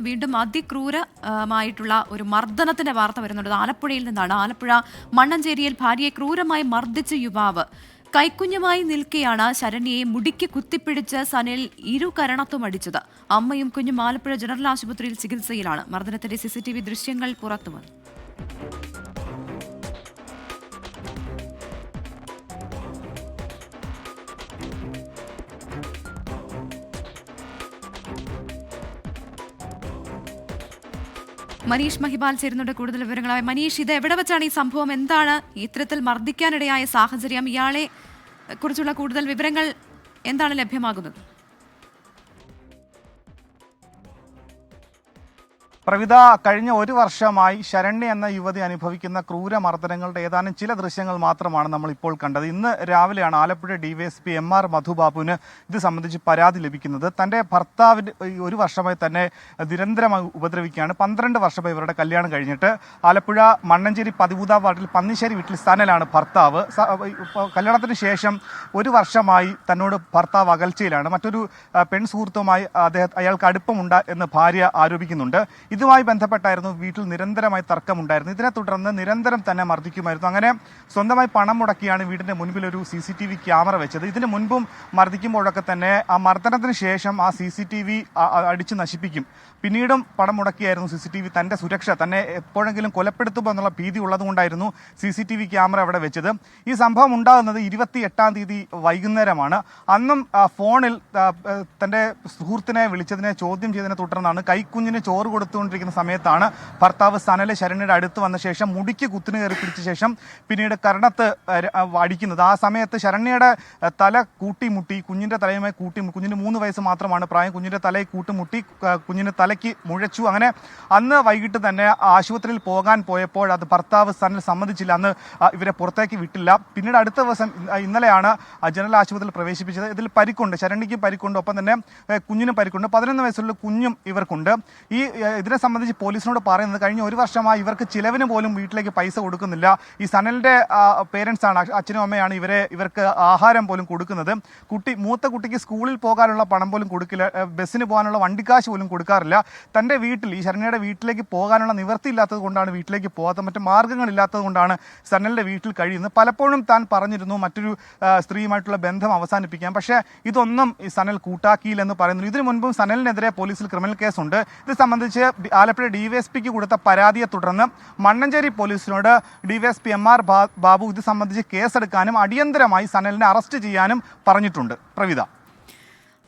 വീണ്ടും അതിക്രൂരമായിട്ടുള്ള ഒരു മർദ്ദനത്തിന്റെ വാർത്ത വരുന്നുണ്ട്. ആലപ്പുഴയിൽ നിന്നാണ്. ആലപ്പുഴ മണ്ണഞ്ചേരിയിൽ ഭാര്യയെ ക്രൂരമായി മർദ്ദിച്ച യുവാവ് കൈക്കുഞ്ഞുമായി നിൽക്കെയാണ് ശരണ്യയെ മുടിക്ക് കുത്തിപ്പിടിച്ച് സനിൽ ഇരു കരണത്തും അടിച്ചത്. അമ്മയും കുഞ്ഞും ആലപ്പുഴ ജനറൽ ആശുപത്രിയിൽ ചികിത്സയിലാണ്. മർദ്ദനത്തിന്റെ സിസിടിവി ദൃശ്യങ്ങൾ പുറത്തുവന്നു. മനീഷ് മഹിബാൽ ചേരുന്നുണ്ട് കൂടുതൽ വിവരങ്ങളായി. മനീഷ് ഇത് എവിടെ വെച്ചാണ് ഈ സംഭവം? എന്താണ് ഇത്തരത്തിൽ മർദ്ദിക്കാനിടയായ സാഹചര്യം? ഇയാളെ കുറിച്ചുള്ള കൂടുതൽ വിവരങ്ങൾ എന്താണ് ലഭ്യമാകുന്നത്? പ്രവിത കഴിഞ്ഞ ഒരു വർഷമായി ശരണ്യ എന്ന യുവതി അനുഭവിക്കുന്ന ക്രൂര മർദ്ദനങ്ങളുടെ ഏതാനും ചില ദൃശ്യങ്ങൾ മാത്രമാണ് നമ്മൾ ഇപ്പോൾ കണ്ടത്. ഇന്ന് രാവിലെയാണ് ആലപ്പുഴ ഡിവൈഎസ്പി എം ആർ മധുബാബുവിന് ഇത് സംബന്ധിച്ച് പരാതി ലഭിക്കുന്നത്. തന്റെ ഭർത്താവിന് ഒരു വർഷമായി തന്നെ നിരന്തരമായി ഉപദ്രവിക്കുകയാണ്. പന്ത്രണ്ട് വർഷമായി ഇവരുടെ കല്യാണം കഴിഞ്ഞിട്ട് ആലപ്പുഴ മണ്ണഞ്ചേരി പതിമൂന്നാം വാർഡിൽ പന്നിശ്ശേരി വീട്ടിൽ സ്ഥാനലാണ് ഭർത്താവ്. കല്യാണത്തിന് ശേഷം ഒരു വർഷമായി തന്നോട് ഭർത്താവ് അകൽച്ചയിലാണ്. മറ്റൊരു പെൺസുഹൃത്തുമായി പെൺ സുഹൃത്തുമായി അദ്ദേഹം അയാൾക്ക് അടുപ്പമുണ്ട് എന്ന് ഭാര്യ ആരോപിക്കുന്നുണ്ട്. ഇതുമായി ബന്ധപ്പെട്ടായിരുന്നു വീട്ടിൽ നിരന്തരമായി തർക്കമുണ്ടായിരുന്നു ഇതിനെ തുടർന്ന് നിരന്തരം തന്നെ മർദ്ദിക്കുമായിരുന്നു. അങ്ങനെ സ്വന്തമായി പണം മുടക്കിയാണ് വീടിന്റെ മുൻപിൽ ഒരു C C T V camera വെച്ചത്. ഇതിന് മുൻപും മർദ്ദിക്കുമ്പോഴൊക്കെ തന്നെ ആ മർദ്ദനത്തിന് ശേഷം ആ സി സി ടി വി അടിച്ചു നശിപ്പിക്കും. പിന്നീടും പണം മുടക്കിയായിരുന്നു സി സി ടി വി തന്റെ സുരക്ഷ തന്നെ എപ്പോഴെങ്കിലും കൊലപ്പെടുത്തുമ്പോൾ എന്നുള്ള ഭീതി ഉള്ളതുകൊണ്ടായിരുന്നു C C T V camera അവിടെ വെച്ചത്. ഈ സംഭവം ഉണ്ടാകുന്നത് ഇരുപത്തി എട്ടാം തീയതി വൈകുന്നേരമാണ്. അന്നും ഫോണിൽ തന്റെ സുഹൃത്തിനെ വിളിച്ചതിനെ ചോദ്യം ചെയ്തതിനെ തുടർന്നാണ് കൈക്കുഞ്ഞിന് ചോറ് കൊടുത്തുകൊണ്ടിരിക്കുന്ന സമയത്താണ് ഭർത്താവ് സനൽ ശരണ്യയുടെ അടുത്ത് വന്ന ശേഷം മുടിക്ക് കുത്തിന് കയറി പിടിച്ച ശേഷം പിന്നീട് കരണത്ത് അടിക്കുന്നത്. ആ സമയത്ത് ശരണ്യയുടെ തല കൂട്ടിമുട്ടി കുഞ്ഞിന്റെ തലയുമായി കൂട്ടി കുഞ്ഞിന് മൂന്ന് വയസ്സ് മാത്രമാണ് പ്രായം കുഞ്ഞിന്റെ തലയിൽ കൂട്ടിമുട്ടി കുഞ്ഞിന് തലയ്ക്ക് മുഴച്ചു. അങ്ങനെ അന്ന് വൈകിട്ട് തന്നെ ആശുപത്രിയിൽ പോകാൻ പോയപ്പോൾ അത് ഭർത്താവ് സനൽ സമ്മതിച്ചില്ല. അന്ന് ഇവരെ പുറത്തേക്ക് വിട്ടില്ല. പിന്നീട് അടുത്ത ദിവസം ഇന്നലെയാണ് ജനറൽ ആശുപത്രിയിൽ പ്രവേശിപ്പിച്ചത്. ഇതിൽ പരിക്കുണ്ട്. ശരണ്യയ്ക്കും പരിക്കുണ്ട്. ഒപ്പം തന്നെ കുഞ്ഞിനും പരിക്കുണ്ട്. പതിനൊന്ന് വയസ്സുള്ള കുഞ്ഞും ഇവർക്കുണ്ട്. ഈ ഏ, ഇതിനെ സംബന്ധിച്ച് പോലീസിനോട് പറയുന്നത് കഴിഞ്ഞ ഒരു വർഷമായി ഇവർക്ക് ചിലവിന് പോലും വീട്ടിലേക്ക് പൈസ കൊടുക്കുന്നില്ല. ഈ സനലിന്റെ പേരൻസ് ആണ് അച്ഛനും അമ്മയാണ് ഇവരെ ഇവർക്ക് ആഹാരം പോലും കൊടുക്കുന്നത്. കുട്ടി മൂത്ത കുട്ടിക്ക് സ്കൂളിൽ പോകാനുള്ള പണം പോലും കൊടുക്കില്ല ബസ്സിന് പോകാനുള്ള വണ്ടിക്കാശ് പോലും കൊടുക്കാറില്ല. തന്റെ വീട്ടിൽ ഈ ശരണ്യയുടെ വീട്ടിലേക്ക് പോകാനുള്ള നിവൃത്തി ഇല്ലാത്തത് കൊണ്ടാണ് വീട്ടിലേക്ക് പോകാത്ത മറ്റു മാർഗങ്ങളില്ലാത്തത് കൊണ്ടാണ് സനലിന്റെ വീട്ടിൽ കഴിയുന്നത്. പലപ്പോഴും താൻ പറഞ്ഞിരുന്നു മറ്റൊരു സ്ത്രീയുമായിട്ടുള്ള ബന്ധം അവസാനിപ്പിക്കാം പക്ഷേ ഇതൊന്നും ഈ സനൽ കൂട്ടാക്കിയില്ലെന്ന് പറയുന്നു. ഇതിനു മുൻപും സനലിനെതിരെ പോലീസിൽ ക്രിമിനൽ കേസുണ്ട്. ഇത് സംബന്ധിച്ച് ആലപ്പുഴ ഡിവൈഎസ്പിക്ക് കൊടുത്ത പരാതിയെ തുടർന്ന് മണ്ണഞ്ചേരി പോലീസിനോട് ഡിവൈഎസ്പി എം ആർ ബാബു ഇത് സംബന്ധിച്ച് കേസെടുക്കാനും അടിയന്തരമായി സനലിനെ അറസ്റ്റ് ചെയ്യാനും പറഞ്ഞിട്ടുണ്ട്. പ്രവിത.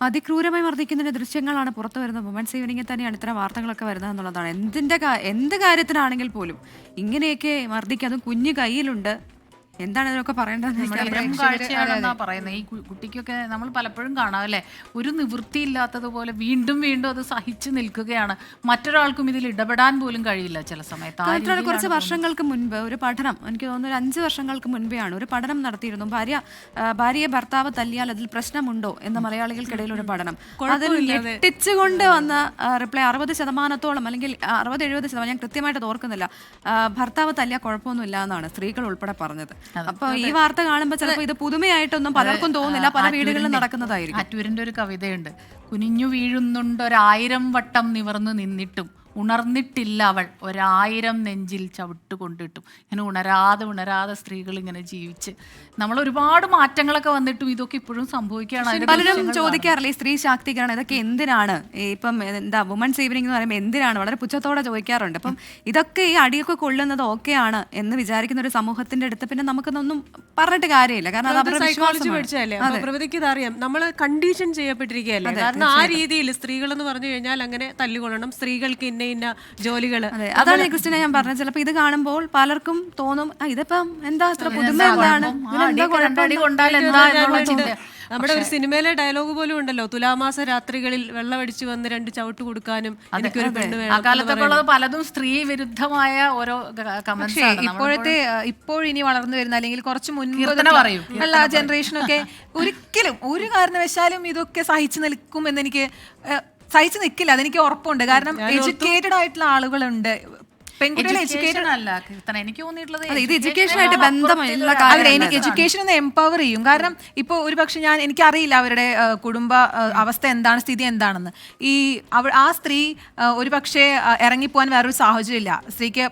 അതിക്രൂരമായി മർദ്ദിക്കുന്നതിന്റെ ദൃശ്യങ്ങളാണ് പുറത്തു വരുന്നത്. വുമൻസ് ഈവനിങ്ങിൽ തന്നെയാണ് ഇത്തരം വാർത്തകളൊക്കെ വരുന്നത് എന്നുള്ളതാണ് എന്തിന്റെ എന്ത് കാര്യത്തിനാണെങ്കിൽ പോലും ഇങ്ങനെയൊക്കെ മർദ്ദിക്കുക അതും കുഞ്ഞു കയ്യിലുണ്ട്. എന്താണ് ഇതിനൊക്കെ നമ്മുടെ. കാഴ്ചയാണെന്നാ പറയുന്നത്. ഈ കു- കുട്ടിക്കൊക്കെ നമ്മൾ പലപ്പോഴും കാണാം അല്ലേ? ഒരു നിവൃത്തിയില്ലാത്തതുപോലെ വീണ്ടും വീണ്ടും അത് സഹിച്ചു നിൽക്കുകയാണ്. മറ്റൊരാൾക്കും ഇതിൽ ഇടപെടാൻ പോലും കഴിയില്ല ചില സമയത്ത്. ആ കുറച്ച് വർഷങ്ങൾക്ക് മുൻപ് ഒരു പഠനം എനിക്ക് തോന്നുന്നു ഒരു അഞ്ച് വർഷങ്ങൾക്ക് മുൻപെയാണ് ഒരു പഠനം നടത്തിയിരുന്നു. ഭാര്യ ആ, ഭാര്യയെ ഭർത്താവ് തല്ലിയാൽ അതിൽ പ്രശ്നമുണ്ടോ എന്ന മലയാളികൾക്കിടയിൽ ഒരു പഠനം. അതിൽ ഞെട്ടിച്ചുകൊണ്ട് വന്ന റിപ്ലൈ അറുപത് ശതമാനത്തോളം അല്ലെങ്കിൽ അറുപത് എഴുപത് ശതമാനം ഞാൻ കൃത്യമായിട്ട് അത് ഓർക്കുന്നില്ല. ആ, ഭർത്താവ് തല്ലിയ കുഴപ്പമൊന്നുമില്ല എന്നാണ് സ്ത്രീകൾ ഉൾപ്പെടെ പറഞ്ഞത്. അപ്പൊ ഈ വാർത്ത കാണുമ്പോൾ ചിലപ്പോൾ ഇത് പുതുമയായിട്ടൊന്നും പലർക്കും തോന്നുന്നില്ല പല വീടുകളിലും നടക്കുന്നതായിരിക്കും. അറ്റൂരിന്റെ ഒരു കവിതയുണ്ട്. കുനിഞ്ഞു വീഴുന്നുണ്ട് വീഴുന്നുണ്ടൊരായിരം വട്ടം നിവർന്നു നിന്നിട്ടും. ഉണർന്നിട്ടില്ല അവൾ. ഒരായിരം നെഞ്ചിൽ ചവിട്ട് കൊണ്ടിട്ടും ഇങ്ങനെ ഉണരാതെ ഉണരാതെ സ്ത്രീകൾ ഇങ്ങനെ ജീവിച്ച്. നമ്മൾ ഒരുപാട് മാറ്റങ്ങളൊക്കെ വന്നിട്ടും ഇതൊക്കെ ഇപ്പോഴും സംഭവിക്കുകയാണ് പലരും ചോദിക്കാറില്ല ഈ സ്ത്രീ ശാക്തീകരണം ഇതൊക്കെ എന്തിനാണ്? ഇപ്പം എന്താ വുമൺ സേവിനിങ് എന്ന് പറയുമ്പോൾ എന്തിനാണ്? വളരെ പുച്ഛത്തോടെ ചോദിക്കാറുണ്ട്. അപ്പം ഇതൊക്കെ ഈ അടിയൊക്കെ കൊള്ളുന്നത് ഓക്കെയാണ് എന്ന് വിചാരിക്കുന്ന ഒരു സമൂഹത്തിന്റെ അടുത്ത് പിന്നെ നമുക്കൊന്നും പറഞ്ഞിട്ട് കാര്യമില്ല. കാരണം അത് അവരുടെ സൈക്കോളജി വിശ്വാസമാണ്. പഠിച്ചതല്ലേ? അപ്പൊ പ്രവൃത്തിക്ക് ഇതറിയാം നമ്മൾ കണ്ടീഷൻ ചെയ്യപ്പെട്ടിരിക്കുകയല്ലേ? കാരണം ആ രീതിയിൽ സ്ത്രീകൾ എന്ന് പറഞ്ഞു കഴിഞ്ഞാൽ അങ്ങനെ തല്ലുകൊള്ളണം. സ്ത്രീകൾക്ക് ഇന്ന ഇന്ന ഇന്ന ജോലികൾ അതെ അതാണ് ക്രിസ്റ്റിനെ ഞാൻ പറഞ്ഞത്. ചിലപ്പോൾ ഇത് കാണുമ്പോൾ പലർക്കും തോന്നും "ആ, ഇതിപ്പം എന്താ അത്ര പുതുമ എന്താണ്? ആ, അടിയൊക്കെ രണ്ടടി കൊണ്ടാൽ എന്താ എന്നുള്ള ചിന്ത. നമ്മുടെ ഒരു സിനിമയിലെ ഡയലോഗ് പോലും ഉണ്ടല്ലോ. തുലാമാസ രാത്രികളിൽ വെള്ളമടിച്ചു വന്ന് രണ്ട് ചവിട്ട് കൊടുക്കാനും എനിക്കൊരു പെണ്ണ് വേണം പലതും സ്ത്രീ വിരുദ്ധമായ ഓരോ പക്ഷേ ഇപ്പോഴത്തെ ഇപ്പോഴിനി വളർന്നു വരുന്ന അല്ലെങ്കിൽ കുറച്ച് മുൻപ് അല്ല പറയൂ, ജനറേഷനൊക്കെ ഒരിക്കലും ഒരു കാരണവശാലും ഇതൊക്കെ സഹിച്ചു നിൽക്കും എന്ന് എനിക്ക് ഏഹ്, സഹിച്ചു നിൽക്കില്ല അതെനിക്ക് ഉറപ്പുണ്ട്. കാരണം എഡ്യൂക്കേറ്റഡ് ആയിട്ടുള്ള ആളുകളുണ്ട്. പെൺകുട്ടികളെ എഡ്യൂക്കേഷൻ അല്ല കീർത്തന. എനിക്ക് തോന്നിയിട്ടുള്ളത് ഇത് അതെ എഡ്യൂക്കേഷൻ ഒന്ന് എംപവർ ചെയ്യും. കാരണം ഇപ്പോൾ ഒരു പക്ഷെ ഞാൻ എനിക്കറിയില്ല അവരുടെ കുടുംബ അവസ്ഥ എന്താണ് സ്ഥിതി എന്താണെന്ന്. ഈ അവ ആ സ്ത്രീ ഒരു പക്ഷേ ഇറങ്ങിപ്പോവാൻ വേറൊരു സാഹചര്യം ഇല്ല. സ്ത്രീക്ക്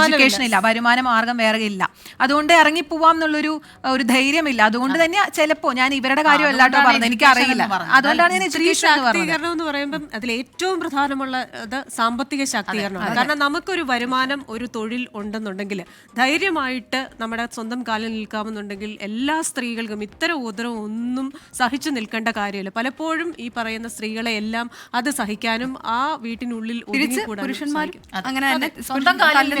എഡ്യൂക്കേഷൻ ഇല്ല വരുമാന മാർഗം വേറെ ഇല്ല. അതുകൊണ്ട് ഇറങ്ങിപ്പോവാം എന്നുള്ളൊരു ഒരു ഒരു ധൈര്യമില്ല. അതുകൊണ്ട് തന്നെ ചിലപ്പോ ഞാൻ ഇവരുടെ കാര്യം അല്ലാട്ടോ പറഞ്ഞത്. എനിക്ക് അറിയില്ല education എന്ന് പറഞ്ഞത്. അതുകൊണ്ടാണ് ഞാൻ സ്ത്രീ എഡ്യൂക്കേഷൻ എന്ന് പറഞ്ഞത്. ശാക്തീകരണം എന്ന് പറയുമ്പം അതിൽ ഏറ്റവും പ്രധാനമുള്ള ഇത് സാമ്പത്തിക ശാക്തീകരണമാണ്. കാരണം നമുക്കൊരു വരുമാനം ഒരു തൊഴിൽ ഉണ്ടെന്നുണ്ടെങ്കിൽ ധൈര്യമായിട്ട് നമ്മുടെ സ്വന്തം കാലിൽ നിൽക്കാമെന്നുണ്ടെങ്കിൽ എല്ലാ സ്ത്രീകൾക്കും ഇത്തരം ഉദരവും ഒന്നും സഹിച്ചു നിൽക്കേണ്ട കാര്യമില്ല. പലപ്പോഴും ഈ പറയുന്ന സ്ത്രീകളെ എല്ലാം അത് സഹിക്കാനും ആ വീട്ടിനുള്ളിൽ പുരുഷന്മാരും അങ്ങനെ തന്നെ സ്വന്തം കാലിൽ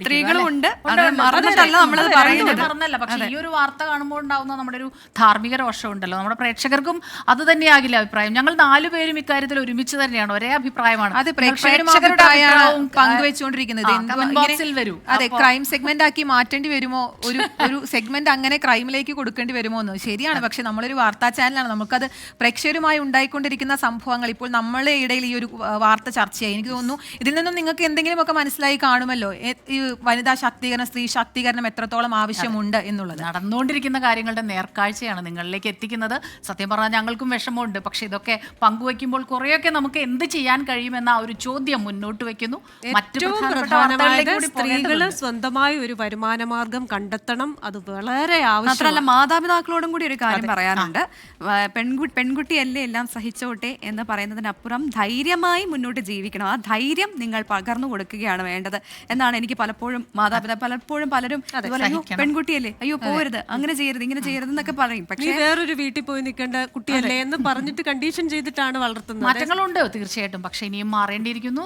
സ്ത്രീകളും ഉണ്ട്. നമ്മളത് പറയുന്നത്. പക്ഷെ ഈ ഒരു വാർത്ത കാണുമ്പോൾ ഉണ്ടാവുന്ന നമ്മുടെ ഒരു ധാർമ്മിക രോഷമുണ്ടല്ലോ നമ്മുടെ പ്രേക്ഷകർക്കും അത് തന്നെയാകില്ല അഭിപ്രായം. ഞങ്ങൾ നാലുപേരും ഇക്കാര്യത്തിൽ ഒരുമിച്ച് തന്നെയാണ്. ഒരേ അഭിപ്രായമാണ്. അത് പ്രേക്ഷകരുടെ അഭിപ്രായമാണ് വരൂ. അതെ ക്രൈം സെഗ്മെന്റ് ആക്കി മാറ്റേണ്ടി വരുമോ? ഒരു ഒരു സെഗ്മെന്റ് അങ്ങനെ ക്രൈമിലേക്ക് കൊടുക്കേണ്ടി വരുമോ എന്ന്? ശരിയാണ് പക്ഷെ നമ്മളൊരു വാർത്താ ചാനലാണ് നമുക്കത് പ്രേക്ഷകരുമായി ഉണ്ടായിക്കൊണ്ടിരിക്കുന്ന സംഭവങ്ങൾ ഇപ്പോൾ നമ്മളെ ഇടയിൽ ഈ ഒരു വാർത്ത ചർച്ചയായി. എനിക്ക് തോന്നുന്നു ഇതിൽ നിന്നും നിങ്ങൾക്ക് എന്തെങ്കിലുമൊക്കെ മനസ്സിലായി കാണുമല്ലോ? ഈ വനിതാ ശാക്തീകരണം സ്ത്രീ ശാക്തീകരണം എത്രത്തോളം ആവശ്യമുണ്ട് എന്നുള്ളത്? നടന്നുകൊണ്ടിരിക്കുന്ന കാര്യങ്ങളുടെ നേർക്കാഴ്ചയാണ് നിങ്ങളിലേക്ക് എത്തിക്കുന്നത്. സത്യം പറഞ്ഞാൽ ഞങ്ങൾക്കും വിഷമമുണ്ട്. പക്ഷെ ഇതൊക്കെ പങ്കുവയ്ക്കുമ്പോൾ കുറേയൊക്കെ നമുക്ക് എന്ത് ചെയ്യാൻ കഴിയുമെന്ന ആ ഒരു ചോദ്യം മുന്നോട്ട് വെക്കുന്നു മറ്റു പ്രധാനമായത് സ്ത്രീകൾ സ്വന്തമായി ഒരു വരുമാന മാർഗം കണ്ടെത്തണം. അത് വളരെ മാത്രമല്ല മാതാപിതാക്കളോടും കൂടി ഒരു കാര്യം പറയാനുണ്ട്. പെൺകുട്ടി പെൺകുട്ടിയല്ലേ എല്ലാം സഹിച്ചോട്ടെ എന്ന് പറയുന്നതിനപ്പുറം ധൈര്യമായി മുന്നോട്ട് ജീവിക്കണം. ആ ധൈര്യം നിങ്ങൾ പകർന്നു കൊടുക്കുകയാണ് വേണ്ടത് എന്നാണ് എനിക്ക് പലപ്പോഴും മാതാപിതാ പലപ്പോഴും പലരും പെൺകുട്ടിയല്ലേ? അയ്യോ പോരുത്. അങ്ങനെ ചെയ്യരുത് ഇങ്ങനെ ചെയ്യരുത് എന്നൊക്കെ പറയും. പക്ഷേ വേറൊരു വീട്ടിൽ പോയി നിൽക്കേണ്ട കുട്ടിയല്ലേ എന്ന് പറഞ്ഞിട്ട് കണ്ടീഷൻ ചെയ്തിട്ടാണ് വളർത്തുന്നത്. മാറ്റങ്ങളുണ്ട് തീർച്ചയായിട്ടും. പക്ഷെ ഇനിയും മാറേണ്ടിയിരിക്കുന്നു.